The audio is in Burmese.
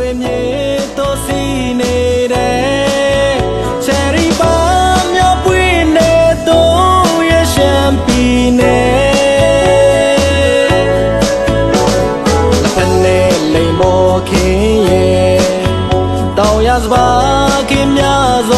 တွေမြေသို့စီနေတဲ့ Cherry bomb မြောက်ပွေနေသို့ရရှမ်းပြည်နေလက်ဖက်နဲ့လိမ်မောခင်ရဲ့တောင်ရစပါခင်များစွာ